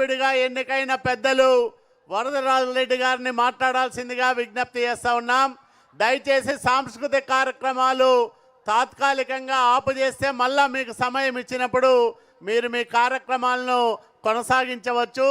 సభ్యుడిగా ఎన్నికైన పెద్దలు వరదరాజు రెడ్డి గారిని మాట్లాడాల్సిందిగా విజ్ఞప్తి చేస్తూ ఉన్నాం. దయచేసి సాంస్కృతిక కార్యక్రమాలు తాత్కాలికంగా ఆపు చేస్తే మళ్ళా మీకు సమయం ఇచ్చినప్పుడు మీరు మీ కార్యక్రమాలను కొనసాగించవచ్చు.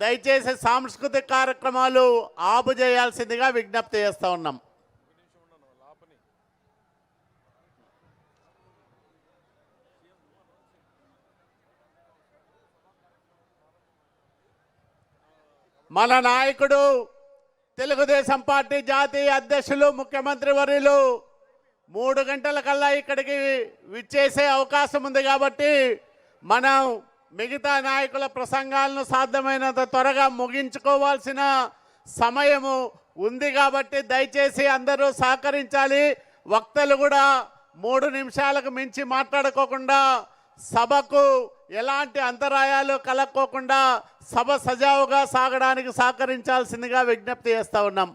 దయచేసి సాంస్కృతిక కార్యక్రమాలు ఆపు చేయాల్సిందిగా విజ్ఞప్తి చేస్తూ ఉన్నాం. మన నాయకుడు తెలుగుదేశం పార్టీ జాతీయ అధ్యక్షులు ముఖ్యమంత్రి వర్యులు మూడు గంటల కల్లా ఇక్కడికి విచ్చేసే అవకాశం ఉంది కాబట్టి మనం మిగతా నాయకుల ప్రసంగాలను సాధ్యమైనంత త్వరగా ముగించుకోవాల్సిన సమయము ఉంది కాబట్టి దయచేసి అందరూ సహకరించాలి. వక్తలు కూడా మూడు నిమిషాలకు మించి మాట్లాడుకోకుండా సభకు ఎలాంటి అంతరాయాలు కలక్కోకుండా సభ సజావుగా సాగడానికి సహకరించాల్సిందిగా విజ్ఞప్తి చేస్తూ ఉన్నాం.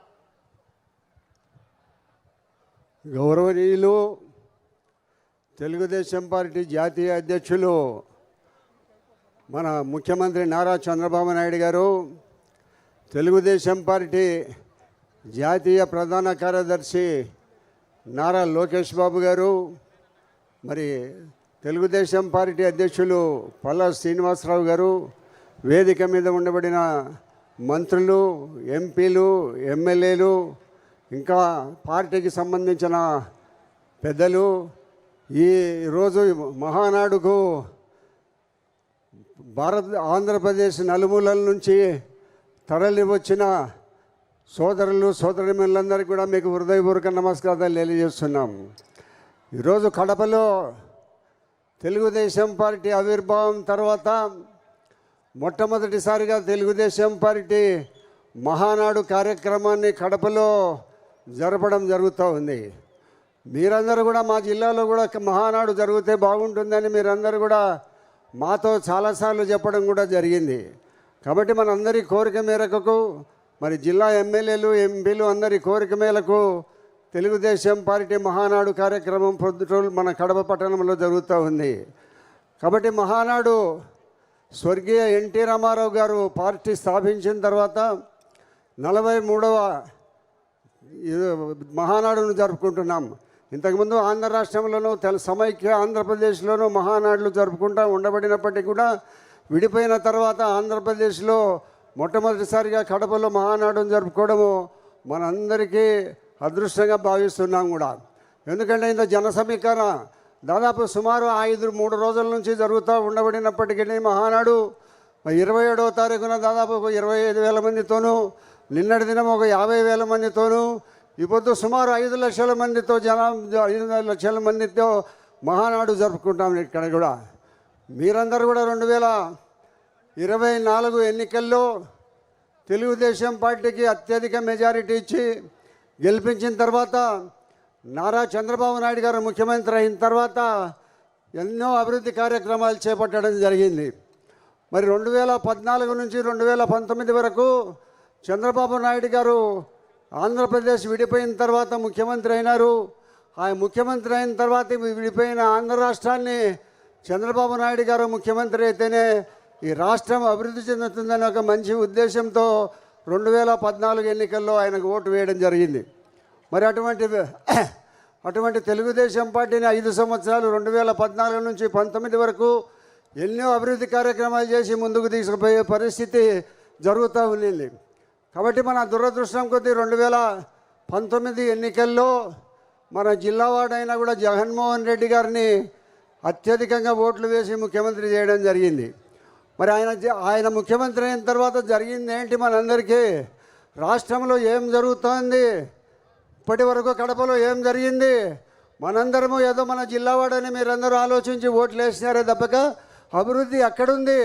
గౌరవనీయులు తెలుగుదేశం పార్టీ జాతీయ అధ్యక్షులు మన ముఖ్యమంత్రి నారా చంద్రబాబు నాయుడు గారు తెలుగుదేశం పార్టీ జాతీయ ప్రధాన కార్యదర్శి నారా లోకేష్ బాబు గారు మరి తెలుగుదేశం పార్టీ అధ్యక్షులు పల్లా శ్రీనివాసరావు గారు వేదిక మీద ఉండబడిన మంత్రులు ఎంపీలు ఎమ్మెల్యేలు ఇంకా పార్టీకి సంబంధించిన పెద్దలు ఈ రోజు మహానాడుకు భారత్ ఆంధ్రప్రదేశ్ నలుమూలల నుంచి తరలి వచ్చిన సోదరులు సోదరిమణులందరికీ కూడా మీకు హృదయపూర్వక నమస్కారాలు తెలియజేస్తున్నాం. ఈరోజు కడపలో తెలుగుదేశం పార్టీ ఆవిర్భావం తర్వాత మొట్టమొదటిసారిగా తెలుగుదేశం పార్టీ మహానాడు కార్యక్రమాన్ని కడపలో జరపడం జరుగుతూ ఉంది. మీరందరూ కూడా మా జిల్లాలో కూడా మహానాడు జరిగితే బాగుంటుందని మీరందరూ కూడా మాతో చాలాసార్లు చెప్పడం కూడా జరిగింది. కాబట్టి మనందరి కోరిక మేరకు మరి జిల్లా ఎమ్మెల్యేలు ఎంపీలు అందరి కోరిక మేరకు తెలుగుదేశం పార్టీ మహానాడు కార్యక్రమం పొద్దుటూరు మన కడప పట్టణంలో జరుగుతూ ఉంది. కాబట్టి మహానాడు స్వర్గీయ ఎన్టీ రామారావు గారు పార్టీ స్థాపించిన తర్వాత నలభై మూడవ మహానాడును జరుపుకుంటున్నాం. ఇంతకుముందు ఆంధ్ర రాష్ట్రంలోనూ తెల సమైక్య ఆంధ్రప్రదేశ్లోనూ మహానాడులు జరుపుకుంటూ ఉండబడినప్పటికీ కూడా విడిపోయిన తర్వాత ఆంధ్రప్రదేశ్లో మొట్టమొదటిసారిగా కడపలో మహానాడును జరుపుకోవడము మనందరికీ అదృష్టంగా భావిస్తున్నాం కూడా. ఎందుకంటే ఇంత జన సమీకరణ దాదాపు సుమారు ఐదు మూడు రోజుల నుంచి జరుగుతూ ఉండబడినప్పటికీ మహానాడు ఇరవై ఏడవ తారీఖున దాదాపు ఒక ఇరవై ఐదు వేల మందితోనూ నిన్నటి దినం ఒక యాభై వేల మందితోనూ ఇప్పుడు సుమారు ఐదు లక్షల మందితో జన ఐదు లక్షల మందితో మహానాడు జరుపుకుంటాం ఇక్కడ కూడా. మీరందరూ కూడా రెండు వేల ఇరవై నాలుగు ఎన్నికల్లో తెలుగుదేశం పార్టీకి అత్యధిక మెజారిటీ ఇచ్చి గెలిపించిన తర్వాత నారా చంద్రబాబు నాయుడు గారు ముఖ్యమంత్రి అయిన తర్వాత ఎన్నో అభివృద్ధి కార్యక్రమాలు చేపట్టడం జరిగింది. మరి రెండు వేల పద్నాలుగు నుంచి రెండు వేల పంతొమ్మిది వరకు చంద్రబాబు నాయుడు గారు ఆంధ్రప్రదేశ్ విడిపోయిన తర్వాత ముఖ్యమంత్రి అయినారు. ఆ ముఖ్యమంత్రి అయిన తర్వాత విడిపోయిన ఆంధ్ర రాష్ట్రాన్ని చంద్రబాబు నాయుడు గారు ముఖ్యమంత్రి అయితేనే ఈ రాష్ట్రం అభివృద్ధి చెందుతుందనే ఒక మంచి ఉద్దేశంతో రెండు వేల పద్నాలుగు ఎన్నికల్లో ఆయనకు ఓటు వేయడం జరిగింది. మరి అటువంటి అటువంటి తెలుగుదేశం పార్టీని ఐదు సంవత్సరాలు రెండు వేల పద్నాలుగు నుంచి పంతొమ్మిది వరకు ఎన్నో అభివృద్ధి కార్యక్రమాలు చేసి ముందుకు తీసుకుపోయే పరిస్థితి జరుగుతూ ఉండింది. కాబట్టి మన దురదృష్టం కొద్దీ రెండు వేల పంతొమ్మిది ఎన్నికల్లో మన జిల్లావాడైనా కూడా జగన్మోహన్ రెడ్డి గారిని అత్యధికంగా ఓట్లు వేసి ముఖ్యమంత్రి చేయడం జరిగింది. మరి ఆయన ఆయన ముఖ్యమంత్రి అయిన తర్వాత జరిగింది ఏంటి మనందరికీ? రాష్ట్రంలో ఏం జరుగుతోంది? ఇప్పటి వరకు కడపలో ఏం జరిగింది? మనందరము ఏదో మన జిల్లావాడని మీరందరూ ఆలోచించి ఓట్లు వేసినారే తప్పక. అభివృద్ధి ఎక్కడుంది?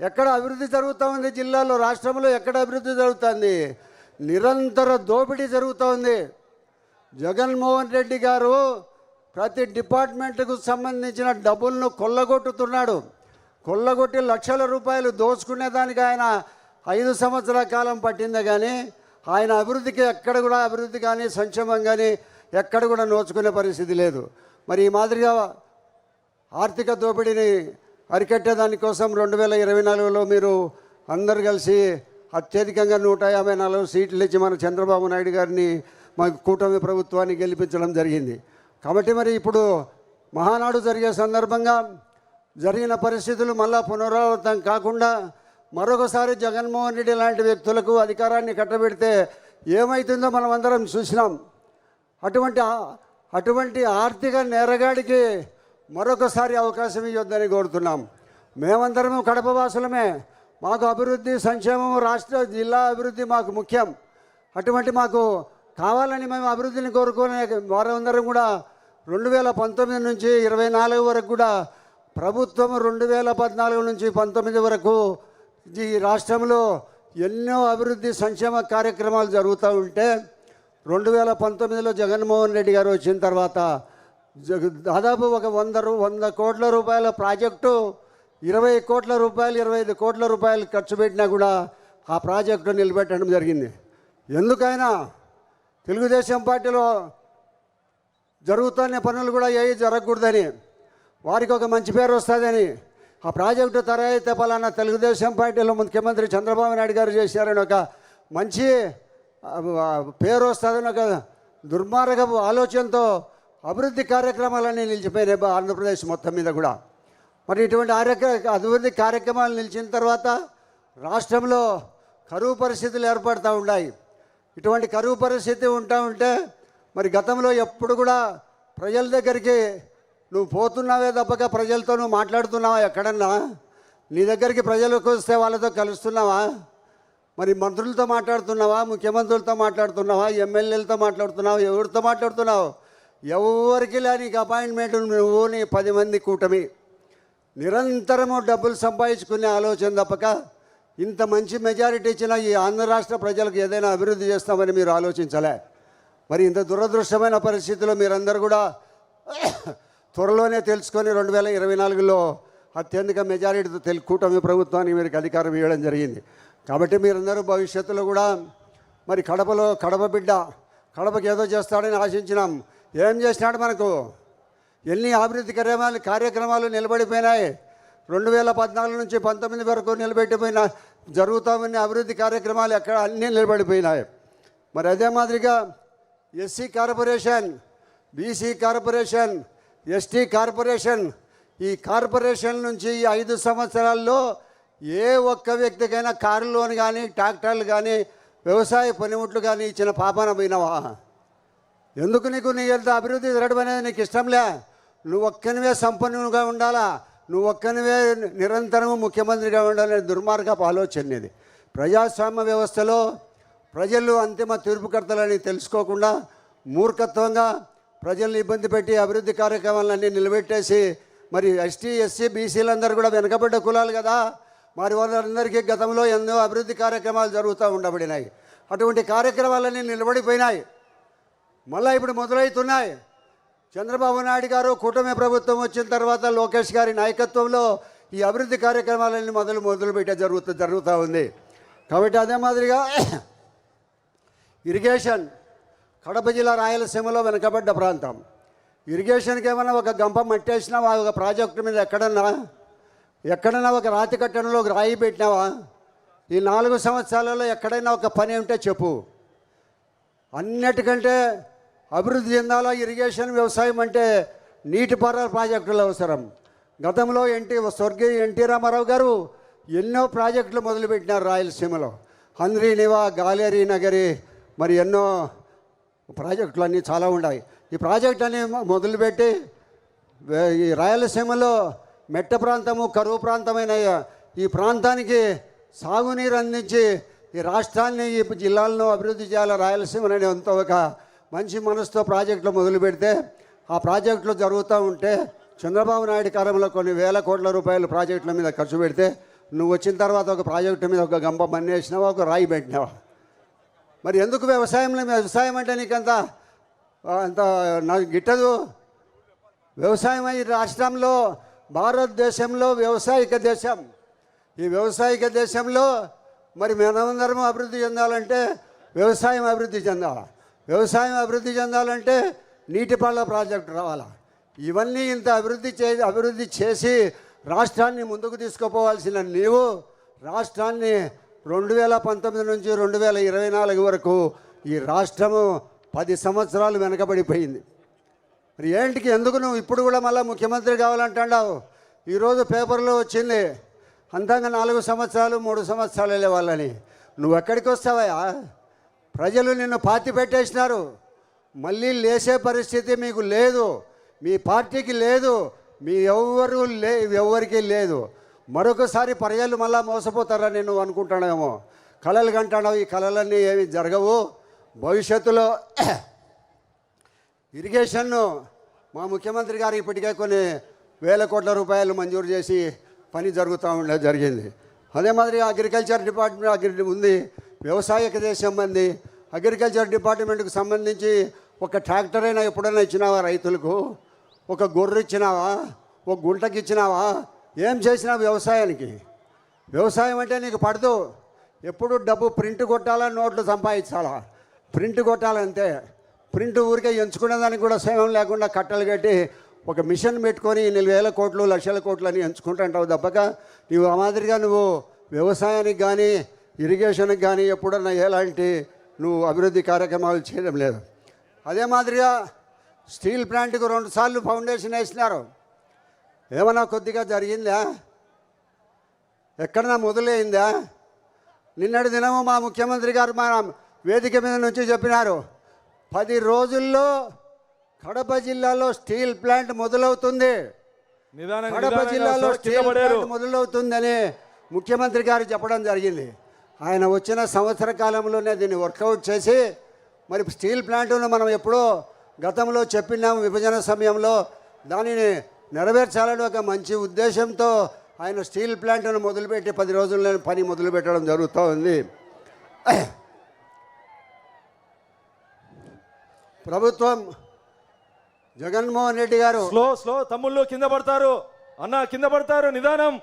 ఎక్కడ అభివృద్ధి జరుగుతూ ఉంది జిల్లాలో? రాష్ట్రంలో ఎక్కడ అభివృద్ధి జరుగుతుంది? నిరంతర దోపిడీ జరుగుతోంది. జగన్మోహన్ రెడ్డి గారు ప్రతి డిపార్ట్మెంట్కు సంబంధించిన డబ్బులను కొల్లగొట్టుతున్నాడు. కొల్లగొట్టి లక్షల రూపాయలు దోచుకునేదానికి ఆయన ఐదు సంవత్సరాల కాలం పట్టిందే కానీ ఆయన అభివృద్ధికి ఎక్కడ కూడా అభివృద్ధి కానీ సంక్షేమం కానీ ఎక్కడ కూడా నోచుకునే పరిస్థితి లేదు. మరి ఈ మాదిరిగా ఆర్థిక దోపిడీని అరికట్టే దానికోసం రెండు వేల ఇరవై నాలుగులో మీరు అందరు కలిసి అత్యధికంగా నూట యాభై నాలుగు సీట్లు ఇచ్చి మన చంద్రబాబు నాయుడు గారిని మా కూటమి ప్రభుత్వాన్ని గెలిపించడం జరిగింది. కాబట్టి మరి ఇప్పుడు మహానాడు జరిగే సందర్భంగా జరిగిన పరిస్థితులు మళ్ళా పునరావృతం కాకుండా మరొకసారి జగన్మోహన్ రెడ్డి లాంటి వ్యక్తులకు అధికారాన్ని కట్టబెడితే ఏమవుతుందో మనం అందరం చూసినాం. అటువంటి అటువంటి ఆర్థిక నేరగాడికి మరొకసారి అవకాశం ఇవ్వద్దని కోరుతున్నాం. మేమందరము కడప వాసులమే. మాకు అభివృద్ధి సంక్షేమం రాష్ట్ర జిల్లా అభివృద్ధి మాకు ముఖ్యం. అటువంటి మాకు కావాలని మేము అభివృద్ధిని కోరుకునే వారందరం కూడా రెండు వేల పంతొమ్మిది నుంచి ఇరవై నాలుగు వరకు కూడా ప్రభుత్వం రెండు వేల పద్నాలుగు నుంచి పంతొమ్మిది వరకు ఈ రాష్ట్రంలో ఎన్నో అభివృద్ధి సంక్షేమ కార్యక్రమాలు జరుగుతూ ఉంటే రెండు వేల పంతొమ్మిదిలో జగన్మోహన్ రెడ్డి గారు వచ్చిన తర్వాత దాదాపు ఒక వంద రూ వంద కోట్ల రూపాయల ప్రాజెక్టు ఇరవై కోట్ల రూపాయలు ఇరవై ఐదు కోట్ల రూపాయలు ఖర్చు పెట్టినా కూడా ఆ ప్రాజెక్టు నిలబెట్టడం జరిగింది. ఎందుకైనా తెలుగుదేశం పార్టీలో జరుగుతున్న పనులు కూడా ఏవి జరగకూడదని వారికి ఒక మంచి పేరు వస్తుందని. ఆ ప్రాజెక్టు తర పలానా తెలుగుదేశం పార్టీలో ముఖ్యమంత్రి చంద్రబాబు నాయుడు గారు చేశారని ఒక మంచి పేరు వస్తుందని ఒక దుర్మార్గపు ఆలోచనతో అభివృద్ధి కార్యక్రమాలన్నీ నిలిచిపోయినాయి ఆంధ్రప్రదేశ్ మొత్తం మీద కూడా. మరి ఇటువంటి ఆరోగ్య అభివృద్ధి కార్యక్రమాలు నిలిచిన తర్వాత రాష్ట్రంలో కరువు పరిస్థితులు ఏర్పడుతూ ఉన్నాయి. ఇటువంటి కరువు పరిస్థితి ఉంటా ఉంటే మరి గతంలో ఎప్పుడు కూడా ప్రజల దగ్గరికి నువ్వు పోతున్నావే తప్పక ప్రజలతో నువ్వు మాట్లాడుతున్నావా ఎక్కడన్నా? నీ దగ్గరికి ప్రజలకు వస్తే వాళ్ళతో కలుస్తున్నావా? మరి మంత్రులతో మాట్లాడుతున్నావా? ముఖ్యమంత్రులతో మాట్లాడుతున్నావా? ఎమ్మెల్యేలతో మాట్లాడుతున్నావు? ఎవరితో మాట్లాడుతున్నావు? ఎవరికి నీకు అపాయింట్మెంట్ నువ్వు నీ పది మంది కూటమి. నిరంతరము డబ్బులు సంపాదించుకునే ఆలోచన తప్పక ఇంత మంచి మెజారిటీ ఇచ్చిన ఈ ఆంధ్ర రాష్ట్ర ప్రజలకు ఏదైనా అభివృద్ధి చేస్తామని మీరు ఆలోచించలే. మరి ఇంత దురదృష్టమైన పరిస్థితిలో మీరందరూ కూడా త్వరలోనే తెలుసుకొని రెండు వేల ఇరవై నాలుగులో అత్యధిక మెజారిటీతో తెలు కూటమి ప్రభుత్వానికి మీరు అధికారం ఇవ్వడం జరిగింది. కాబట్టి మీరందరూ భవిష్యత్తులో కూడా మరి కడపలో కడప బిడ్డ కడపకి ఏదో చేస్తాడని ఆశించినాం. ఏం చేసినాడు మనకు? ఎన్ని అభివృద్ధి కార్యక్రమాలు కార్యక్రమాలు నిలబడిపోయినాయి. రెండు వేల పద్నాలుగు నుంచి పంతొమ్మిది వరకు నిలబెట్టిపోయిన జరుగుతామని అభివృద్ధి కార్యక్రమాలు ఎక్కడ అన్నీ నిలబడిపోయినాయి. మరి అదే మాదిరిగా SC corporation BC corporation ST corporation ఈ కార్పొరేషన్ నుంచి ఈ ఐదు సంవత్సరాల్లో ఏ ఒక్క వ్యక్తికైనా కారు లోన్ కానీ ట్రాక్టర్లు కానీ వ్యవసాయ పనిముట్లు కానీ ఇచ్చిన పాపన పోయినావా? ఎందుకు నీకు నీ ఎంత అభివృద్ధి జరగడం అనేది నీకు ఇష్టంలే? నువ్వు ఒక్కనివే సంపన్నుగా ఉండాలా? నువ్వు ఒక్కనివే నిరంతరము ముఖ్యమంత్రిగా ఉండాలనే దుర్మార్గపు ఆలోచన ఇది. ప్రజాస్వామ్య వ్యవస్థలో ప్రజలు అంతిమ తీర్పుకర్తలని తెలుసుకోకుండా మూర్ఖత్వంగా ప్రజల్ని ఇబ్బంది పెట్టి అభివృద్ధి కార్యక్రమాలన్నీ నిలబెట్టేసి మరి ఎస్టీ ఎస్సీ బీసీలందరూ కూడా వెనకబడ్డ కులాలు కదా మరి వాళ్ళందరికీ గతంలో ఎన్నో అభివృద్ధి కార్యక్రమాలు జరుగుతూ ఉండబడినాయి. అటువంటి కార్యక్రమాలన్నీ నిలబడిపోయినాయి. మళ్ళీ ఇప్పుడు మొదలవుతున్నాయి. చంద్రబాబు నాయుడు గారు కూటమి ప్రభుత్వం వచ్చిన తర్వాత లోకేష్ గారి నాయకత్వంలో ఈ అభివృద్ధి కార్యక్రమాలన్నీ మొదలు మొదలుపెట్టే జరుగుతూ జరుగుతూ ఉంది. కాబట్టి అదే మాదిరిగా ఇరిగేషన్ కడప జిల్లా రాయలసీమలో వెనుకబడ్డ ప్రాంతం. ఇరిగేషన్కి ఏమైనా ఒక గంప మట్టేసినావా ఒక ప్రాజెక్టు మీద ఎక్కడన్నా ఎక్కడన్నా ఒక రాతి కట్టడంలో ఒక రాయి పెట్టినావా? ఈ నాలుగు సంవత్సరాలలో ఎక్కడైనా ఒక పని ఉంటే చెప్పు. అన్నిటికంటే అభివృద్ధి చెందాలో ఇరిగేషన్ వ్యవసాయం అంటే నీటిపారుదల ప్రాజెక్టులు అవసరం. గతంలో ఎన్టీ స్వర్గీయ ఎన్టీ రామారావు గారు ఎన్నో ప్రాజెక్టులు మొదలుపెట్టినారు రాయలసీమలో. హంద్రీ నివా గాలేరి నగరి మరి ఎన్నో ప్రాజెక్టులు అన్నీ చాలా ఉన్నాయి. ఈ ప్రాజెక్ట్ అన్ని మొదలుపెట్టి ఈ రాయలసీమలో మెట్ట ప్రాంతము కరువు ప్రాంతమైన ఈ ప్రాంతానికి సాగునీరు అందించి ఈ రాష్ట్రాన్ని ఈ జిల్లాలను అభివృద్ధి చేయాలి రాయలసీమని అంత ఒక మంచి మనసుతో ప్రాజెక్టులు మొదలు పెడితే ఆ ప్రాజెక్టులు జరుగుతూ ఉంటే చంద్రబాబు నాయుడు కాలంలో కొన్ని వేల కోట్ల రూపాయలు ప్రాజెక్టుల మీద ఖర్చు పెడితే నువ్వు వచ్చిన తర్వాత ఒక ప్రాజెక్టు మీద ఒక గంప మన్నేసినావా ఒక రాయి పెట్టినావా? మరి ఎందుకు వ్యవసాయంలో వ్యవసాయం అంటే నీకు అంత నాకు గిట్టదు. వ్యవసాయం ఈ రాష్ట్రంలో భారతదేశంలో వ్యవసాయక దేశం. ఈ వ్యవసాయక దేశంలో మరి మనమందరం అభివృద్ధి చెందాలంటే వ్యవసాయం అభివృద్ధి చెందాలి? వ్యవసాయం అభివృద్ధి చెందాలంటే నీటిపాళ్ళ ప్రాజెక్టు రావాలా? ఇవన్నీ ఇంత అభివృద్ధి చే అభివృద్ధి చేసి రాష్ట్రాన్ని ముందుకు తీసుకుపోవాల్సిన నీవు రాష్ట్రాన్ని రెండు వేల పంతొమ్మిది నుంచి రెండు వేల ఇరవై నాలుగు వరకు ఈ రాష్ట్రము పది సంవత్సరాలు వెనకబడిపోయింది. మరి ఏంటికి ఎందుకు నువ్వు ఇప్పుడు కూడా మళ్ళీ ముఖ్యమంత్రి కావాలంటాడావు? ఈరోజు పేపర్లో వచ్చింది అంతంగా నాలుగు సంవత్సరాలు మూడు సంవత్సరాలు వెళ్ళే వాళ్ళని. నువ్వు ఎక్కడికి వస్తావయ్యా? ప్రజలు నిన్ను పాతి పెట్టేసినారు. మళ్ళీ లేసే పరిస్థితి మీకు లేదు. మీ పార్టీకి లేదు. మీ ఎవ్వరు లే ఎవ్వరికీ లేదు. మరొకసారి పర్యాలు మళ్ళా మోసపోతారని నేను అనుకుంటానేమో? కళలు కంటాడావు ఈ కళలన్నీ ఏమి జరగవు. భవిష్యత్తులో ఇరిగేషన్ను మా ముఖ్యమంత్రి గారు ఇప్పటికే కొన్ని వేల కోట్ల రూపాయలు మంజూరు చేసి పని జరుగుతూ ఉండే జరిగింది. అదే మాదిరి అగ్రికల్చర్ డిపార్ట్మెంట్ అగ్రి ఉంది. వ్యవసాయక దేశం మంది అగ్రికల్చర్ డిపార్ట్మెంట్కి సంబంధించి ఒక ట్రాక్టర్ అయినా ఎప్పుడైనా ఇచ్చినావా రైతులకు? ఒక గొర్రె ఇచ్చినావా? ఒక గుంటకి ఇచ్చినావా? ఏం చేసినావు వ్యవసాయానికి? వ్యవసాయం అంటే నీకు పడదు. ఎప్పుడు డబ్బు ప్రింట్ కొట్టాలా నోట్లు సంపాదించాలా? ప్రింట్ కొట్టాలంతే ప్రింట్ ఊరికే ఎంచుకునే దానికి కూడా సేవం లేకుండా కట్టలు కట్టి ఒక మిషన్ పెట్టుకొని ఇన్ని వేల కోట్లు లక్షల కోట్లు అని ఎంచుకుంటుంటావు తప్పక. నువ్వు ఆ మాదిరిగా నువ్వు వ్యవసాయానికి కానీ ఇరిగేషన్కి కానీ ఎప్పుడన్నా ఎలాంటి నువ్వు అభివృద్ధి కార్యక్రమాలు చేయడం లేదు. అదే మాదిరిగా స్టీల్ ప్లాంట్కి రెండుసార్లు ఫౌండేషన్ వేసినారు. ఏమన్నా కొద్దిగా జరిగిందా? ఎక్కడన్నా మొదలైందా? నిన్నటి దినము మా ముఖ్యమంత్రి గారు మా వేదిక మీద నుంచి చెప్పినారు పది రోజుల్లో కడప జిల్లాలో స్టీల్ ప్లాంట్ మొదలవుతుంది. కడప జిల్లాలో స్టీల్ ప్లాంట్ మొదలవుతుందని ముఖ్యమంత్రి గారు చెప్పడం జరిగింది. ఆయన వచ్చిన సంవత్సర కాలంలోనే దీన్ని వర్కౌట్ చేసి మరి స్టీల్ ప్లాంట్ను మనం ఎప్పుడో గతంలో చెప్పినాము విభజన సమయంలో దానిని నెరవేర్చాలని ఒక మంచి ఉద్దేశంతో ఆయన స్టీల్ ప్లాంట్ను మొదలుపెట్టి పది రోజుల్లో పని మొదలుపెట్టడం జరుగుతూ ఉంది ప్రభుత్వం జగన్మోహన్ రెడ్డి గారు స్లో స్లో తమ్ముళ్ళు కింద పడతారు. అన్న కింద పడతారు నిదానం.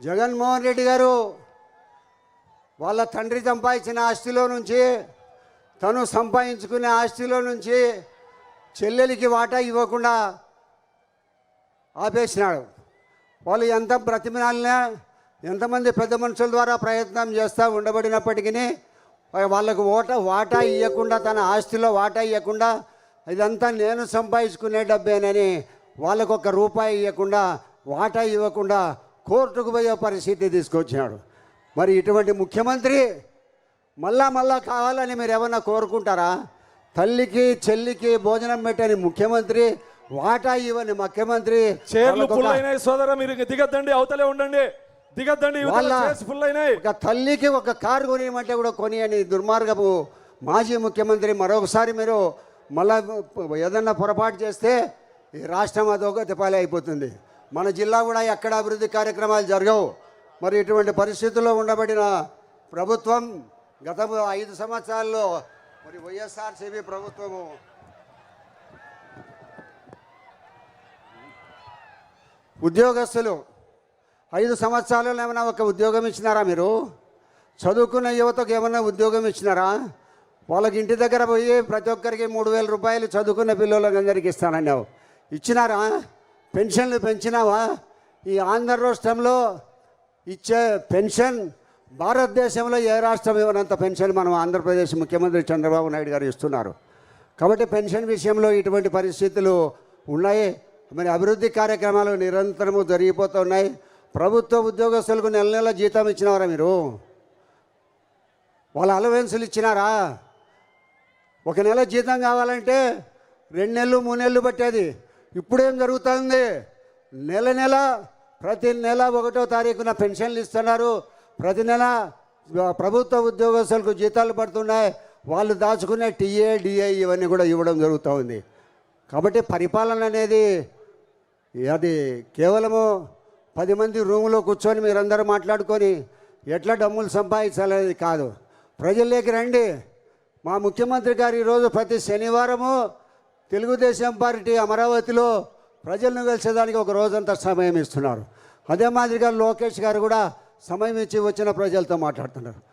జగన్మోహన్ రెడ్డి గారు వాళ్ళ తండ్రి సంపాదించిన ఆస్తిలో నుంచి తను సంపాదించుకునే ఆస్తిలో నుంచి చెల్లెలికి వాటా ఇవ్వకుండా ఆపేసినాడు. వాళ్ళు ఎంత బ్రతిమినాలనే ఎంతమంది పెద్ద మనుషుల ద్వారా ప్రయత్నం చేస్తూ ఉండబడినప్పటికీ వాళ్ళకు ఓట వాటా ఇవ్వకుండా తన ఆస్తిలో వాటా ఇవ్వకుండా ఇదంతా నేను సంపాదించుకునే డబ్బేనని వాళ్ళకు ఒక రూపాయి ఇవ్వకుండా వాటా ఇవ్వకుండా కోర్టుకు పోయే పరిస్థితి తీసుకొచ్చినాడు. మరి ఇటువంటి ముఖ్యమంత్రి మళ్ళా మళ్ళా కావాలని మీరు ఏమన్నా కోరుకుంటారా? తల్లికి చెల్లికి భోజనం పెట్టని ముఖ్యమంత్రి వాటా ఇవ్వని ముఖ్యమంత్రి చైర్లు ఫుల్ అయినాయి సోదర మీరు దిగద్దండి అవతలే ఉండండి. దిగద్దండి ఫుల్ అయినాయి ఒక తల్లికి ఒక కారు కొనియమంటే కూడా కొనియని దుర్మార్గపు మాజీ ముఖ్యమంత్రి మరొకసారి మీరు మళ్ళా ఏదన్నా పొరపాటు చేస్తే ఈ రాష్ట్రం అదొక పాలే అయిపోతుంది మన జిల్లా కూడా ఎక్కడ అభివృద్ధి కార్యక్రమాలు జరగవు. మరి ఇటువంటి పరిస్థితుల్లో ఉండబడిన ప్రభుత్వం గత ఐదు సంవత్సరాల్లో మరి వైఎస్ఆర్సీపీ ప్రభుత్వము ఉద్యోగస్తులు ఐదు సంవత్సరాలలో ఏమైనా ఒక ఉద్యోగం ఇచ్చినారా మీరు? చదువుకున్న యువతకు ఏమైనా ఉద్యోగం ఇచ్చినారా? వాళ్ళకి ఇంటి దగ్గర పోయి ప్రతి ఒక్కరికి మూడు వేల రూపాయలు చదువుకున్న పిల్లలకి అందరికి ఇస్తానన్నావు. ఇచ్చినారా? పెన్షన్లు పెంచినావా? ఈ ఆంధ్ర రాష్ట్రంలో ఇచ్చే పెన్షన్ భారతదేశంలో ఏ రాష్ట్రం ఇవ్వనంత పెన్షన్ మనం ఆంధ్రప్రదేశ్ ముఖ్యమంత్రి చంద్రబాబు నాయుడు గారు ఇస్తున్నారు. కాబట్టి పెన్షన్ విషయంలో ఇటువంటి పరిస్థితులు ఉన్నాయి. మరి అభివృద్ధి కార్యక్రమాలు నిరంతరము జరిగిపోతున్నాయి. ప్రభుత్వ ఉద్యోగస్తులకు నెల నెల జీతం ఇచ్చినారా మీరు? వాళ్ళ అలవెన్సులు ఇచ్చినారా? ఒక నెల జీతం కావాలంటే రెండు నెలలు మూడు నెలలు పట్టేది. ఇప్పుడేం జరుగుతుంది? నెల నెల ప్రతి నెల ఒకటో తారీఖున పెన్షన్లు ఇస్తున్నారు. ప్రతి నెల ప్రభుత్వ ఉద్యోగస్తులకు జీతాలు పడుతున్నాయి. వాళ్ళు దాచుకునే టీఏ డిఏ ఇవన్నీ కూడా ఇవ్వడం జరుగుతూ ఉంది కాబట్టి పరిపాలన అనేది అది కేవలము పది మంది రూములో కూర్చొని మీరందరూ మాట్లాడుకొని ఎట్లా డమ్ములు సంపాదించాలనేది కాదు. ప్రజల్లోకి రండి. మా ముఖ్యమంత్రి గారు ఈరోజు ప్రతి శనివారము తెలుగుదేశం పార్టీ అమరావతిలో ప్రజలను కలిసేదానికి ఒక రోజంతా సమయం ఇస్తున్నారు. అదే మాదిరిగా లోకేష్ గారు కూడా సమయం ఇచ్చి వచ్చిన ప్రజలతో మాట్లాడుతున్నారు.